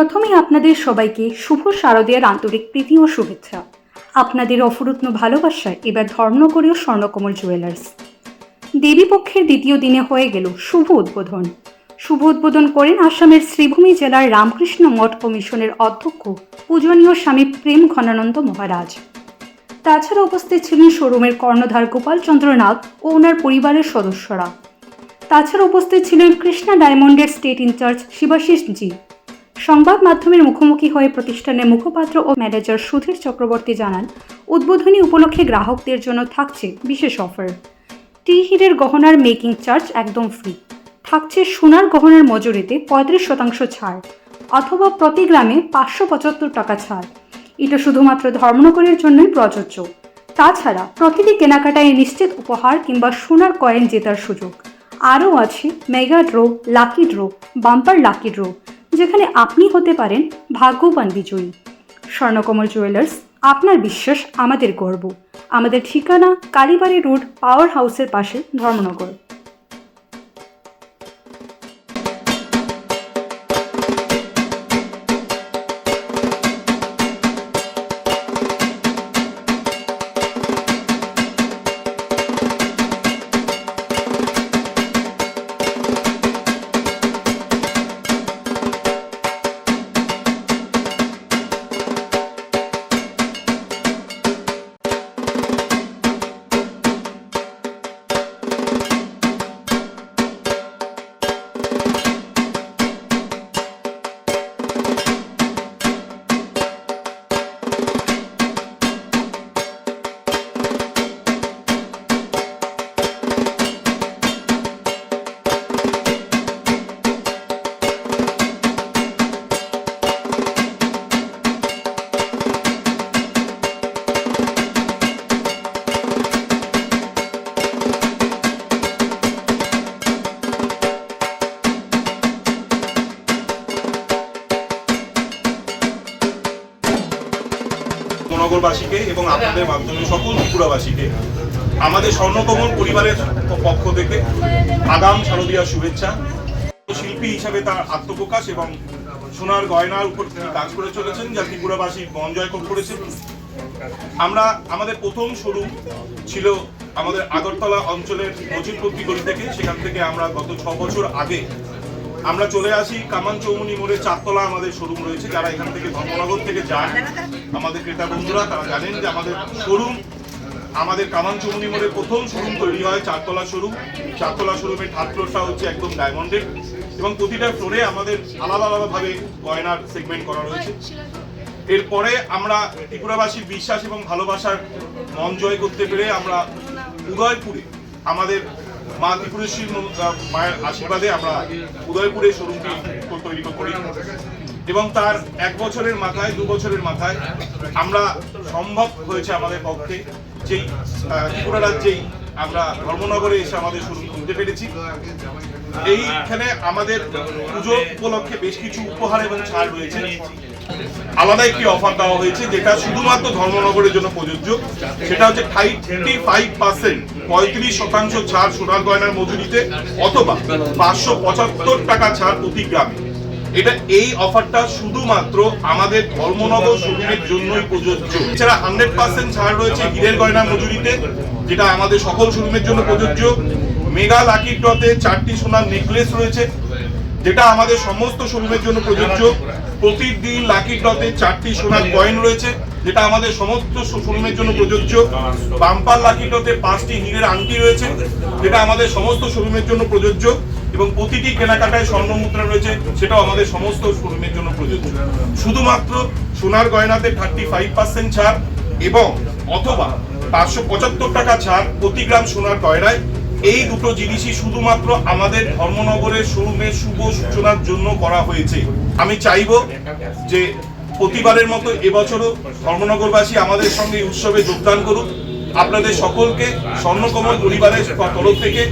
প্রথমেই আপনাদের সবাইকে শুভ শারদীয়ার আন্তরিক প্রীতি ও শুভেচ্ছা। আপনাদের অফুরত্ন ভালোবাসায় এবার ধর্মনগরীয় স্বর্ণকমল জুয়েলার্স দেবীপক্ষের দ্বিতীয় দিনে হয়ে গেল শুভ উদ্বোধন। শুভ উদ্বোধন করেন আসামের শ্রীভূমি জেলার রামকৃষ্ণ মঠ কমিশনের অধ্যক্ষ পূজনীয় স্বামী প্রেম ঘনানন্দ মহারাজ। তাছাড়া উপস্থিত ছিলেন শোরুমের কর্ণধার গোপাল চন্দ্র নাগ ও ওনার পরিবারের সদস্যরা। তাছাড়া উপস্থিত ছিলেন কৃষ্ণা ডায়মন্ডের স্টেট ইনচার্জ শিবাশিস জি সংবাদ মাধ্যমের মুখোমুখি হয়ে প্রতিষ্ঠানের মুখপাত্র ও ম্যানেজার সুধীর চক্রবর্তী জানান, উদ্বোধনী উপলক্ষে গ্রাহকদের জন্য থাকছে বিশেষ অফার। টি হিরের গহনার মেকিং চার্জ একদম ফ্রি। থাকছে সোনার গহনার মজুরিতে পঁয়ত্রিশ শতাংশ ছাড় অথবা প্রতি গ্রামে পাঁচশো পঁচাত্তর টাকা ছাড়। এটা শুধুমাত্র ধর্মনগরের জন্যই প্রযোজ্য। তাছাড়া প্রতিটি কেনাকাটায় নিশ্চিত উপহার কিংবা সোনার কয়েন জেতার সুযোগ। আরও আছে mega draw, lucky draw, bumper lucky draw যেখানে আপনি হতে পারেন ভাগ্যবান বিজয়ী। স্বর্ণকমল জুয়েলার্স, আপনার বিশ্বাস আমাদের গর্ব। আমাদের ঠিকানা কালীবাড়ি রোড, পাওয়ার হাউসের পাশে ধর্মনগর। নগরবাসীকে এবং আপনাদের মাধ্যমে সকল ত্রিপুরাবাসীকে, আমাদের স্বর্ণকমল পরিবারের পক্ষ থেকে আগাম শারদীয়া শুভেচ্ছা। শিল্পী হিসাবে তার আত্মপ্রকাশ এবং সোনার গয়নার উপর তিনি কাজ করে চলেছেন, যা ত্রিপুরাবাসী মন জয় করেছে। আমরা, আমাদের প্রথম শোরুম ছিল আমাদের আগরতলা অঞ্চলের মজিদপট্টি গলি থেকে। সেখান থেকে আমরা গত ছ বছর আগে আমরা চলে আসি কামান চৌমুনি মোড়ে, চারতলা আমাদের শোরুম রয়েছে। যারা এখান থেকে ধর্মনগর থেকে যান, আমাদের ক্রেতা বন্ধুরা, তারা জানেন যে আমাদের শোরুম আমাদের কামান চৌমুনি মোড়ে প্রথম শোরুম তৈরি হয় চারতলা শোরুম চারতলা শোরুমের থার্ড ফ্লোরটা হচ্ছে একদম ডায়মন্ডের এবং প্রতিটা ফ্লোরে আমাদের আলাদা আলাদাভাবে গয়নার সেগমেন্ট করা রয়েছে। এরপরে আমরা ত্রিপুরাবাসীর বিশ্বাস এবং ভালোবাসার মন জয় করতে পেরে আমরা উদয়পুরে আমাদের মা ত্রিপুরেশ্বরী মায়ের আশীর্বাদে আমরা উদয়পুরে শোরুমটি তৈরি করি। এবং তার এক বছরের মাথায়, দু বছরের মাথায় আমরা সম্ভব হয়েছে আমাদের পক্ষে যেই ত্রিপুরা রাজ্যেই আমরা ধর্মনগরে এসে আমাদের শোরুম খুলতে পেরেছি। এইখানে আমাদের পুজো উপলক্ষে বেশ কিছু উপহার এবং ছাড় রয়েছে। আলাদা একটি অফার দেওয়া হয়েছে? যেটা শুধুমাত্র ধর্মনগরের জন্য প্রযোজ্য। সেটা হচ্ছে থার্টি ফাইভ পার্সেন্ট পঁয়ত্রিশ শতাংশ ছাড় সোনার গয়নার মজুরিতে অথবা পাঁচশো পঁচাত্তর টাকা ছাড় প্রতি গ্রামে। এটা এই অফারটা শুধুমাত্র আমাদের ধর্মনগর শোরুমের জন্যই প্রযোজ্য। এছাড়া হান্ড্রেড পার্সেন্ট ছাড় রয়েছে হীরের গয়নার মজুরিতে, যেটা আমাদের সকল শোরুমের জন্য প্রযোজ্য। মেগা লাকি ড্রতে চারটি সোনার নেকলেস রয়েছে, যেটা আমাদের সমস্ত শোরুমের জন্য প্রযোজ্য। প্রতিদিন লাকি ড্রতে চারটি সোনার কয়েন রয়েছে, যেটা আমাদের সমস্ত শোরুমের জন্য প্রযোজ্য। বাম্পার লাকি ড্রতে পাঁচটি হীরের আংটি রয়েছে, যেটা আমাদের সমস্ত শোরুমের জন্য প্রযোজ্য এবং প্রতিটি কেনাকাটায় স্বর্ণ মুদ্রা রয়েছে, সেটাও আমাদের সমস্ত শোরুমের জন্য প্রযোজ্য। শুধুমাত্র সোনার গয়নাতে থার্টি ফাইভ পার্সেন্ট ছাড় এবং অথবা পাঁচশো পঁচাত্তর টাকা ছাড় প্রতি গ্রাম সোনার গয়নায় এই দুটো জিনিসই শুধুমাত্র আমাদের ধর্মনগরের শোরুমের শুভ সূচনার জন্য করা হয়েছে। আমি চাইব যে প্রতিবারের মতো এবছরও ধর্মনগরবাসী আমাদের সঙ্গে উৎসবে যোগদান করুন আপনাদের সকলকে, স্বর্ণকমল পরিবারের তরফ থেকে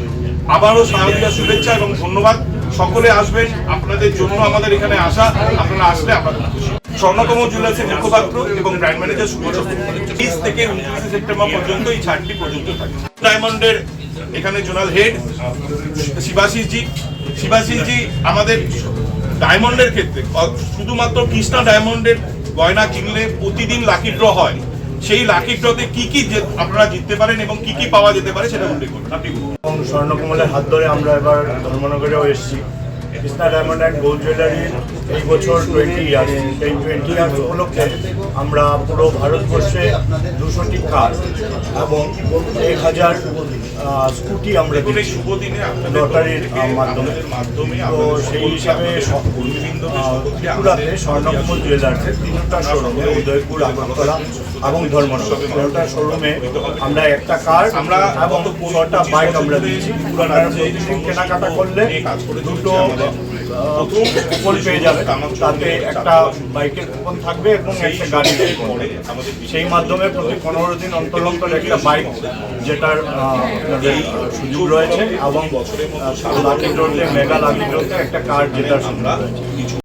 আবারও শারদীয় শুভেচ্ছা এবং ধন্যবাদ। সকলে আসবেন, আপনাদের জন্য আমাদের এখানে আসা, আপনারা আসলে খুশি। স্বর্ণকমল জুয়েলার্সের মুখপাত্র এবং ব্র্যান্ড ম্যানেজার বিশ থেকে উনত্রিশে সেপ্টেম্বর পর্যন্ত এই ছাড়টি প্রযোজ্য থাকে। ডায়মন্ডের এখানে জোনাল হেড শিবাশিস জি শিবাশিস জি আমাদের ডায়মন্ডের ক্ষেত্রে শুধুমাত্র কৃষ্ণা ডায়মন্ডের গয়না কিনলে প্রতিদিন লাকি ড্র হয়। সেই লাকি ড্রতে কি কি আপনারা জিততে পারেন এবং কি কি পাওয়া যেতে পারে সেটা উল্লেখ করুন। আপনি। এবং স্বর্ণকমলের হাত ধরে আমরা এবার ধর্মনগরেও এসেছি। কৃষ্ণা ডায়মন্ড অ্যান্ড গোল্ড জুয়েলারির এই বছর টোয়েন্টি ইয়ার্স এই টোয়েন্টি ইয়ার্স উপলক্ষে আমরা পুরো ভারতবর্ষে দুশোটি কার এবং এক হাজার স্কুটি আমরা দিচ্ছি শুভ দিনে লটারির, মাধ্যমে। মাধ্যমে তো সেই হিসাবে ত্রিপুরাতে স্বর্ণকমল জুয়েলার্সের তিনটা শোরুমে উদয়পুর আগরতলা এবং ধর্মনগর। তিনটা শোরুমে আমরা একটা কার আমরা এবং ছটা বাইক আমরা দিচ্ছি কেনাকাটা করলে দুটো কুপন পেয়ে যাবে। তাতে একটা বাইকের কুপন থাকবে এবং একটা গাড়ি সেই মাধ্যমে প্রতি পনেরো দিন অন্তর অন্তর একটা বাইক যেটার সুযোগ রয়েছে এবং লাকি রোডে মেগা লাকি রোডে একটা কার যেটার সুযোগ রয়েছে।